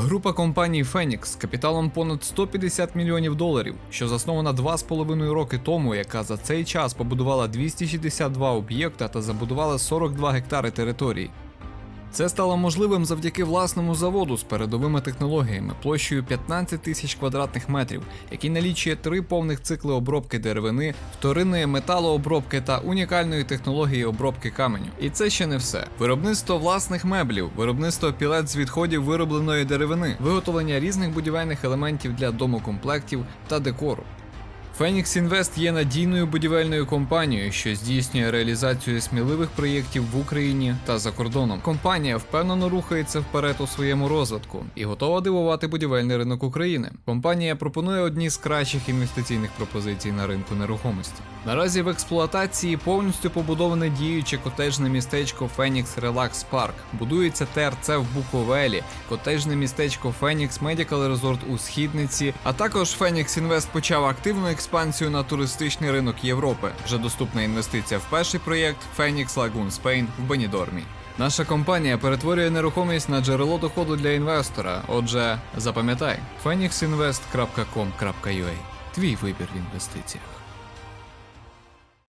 Група компаній Phoenix з капіталом понад 150 мільйонів доларів, що заснована 2,5 роки тому, яка за цей час побудувала 262 об'єкта та забудувала 42 гектари території. Це стало можливим завдяки власному заводу з передовими технологіями площею 15 тисяч квадратних метрів, який налічує три повних цикли обробки деревини, вторинної металообробки та унікальної технології обробки каменю. І це ще не все. Виробництво власних меблів, виробництво пілет з відходів виробленої деревини, виготовлення різних будівельних елементів для домокомплектів та декору. Phoenix Invest є надійною будівельною компанією, що здійснює реалізацію сміливих проєктів в Україні та за кордоном. Компанія впевнено рухається вперед у своєму розвитку і готова дивувати будівельний ринок України. Компанія пропонує одні з кращих інвестиційних пропозицій на ринку нерухомості. Наразі в експлуатації повністю побудоване діюче котежне містечко Phoenix Relax Park. Будується ТРЦ в Буковелі, котежне містечко Phoenix Medical Resort у Східниці, а також Phoenix Invest почав активну експансію на туристичний ринок Європи. Вже доступна інвестиція в перший проєкт Phoenix Lagoon Spain в Бенідормі. Наша компанія перетворює нерухомість на джерело доходу для інвестора. Отже, запам'ятай phoenixinvest.com.ua Твій вибір в інвестиціях.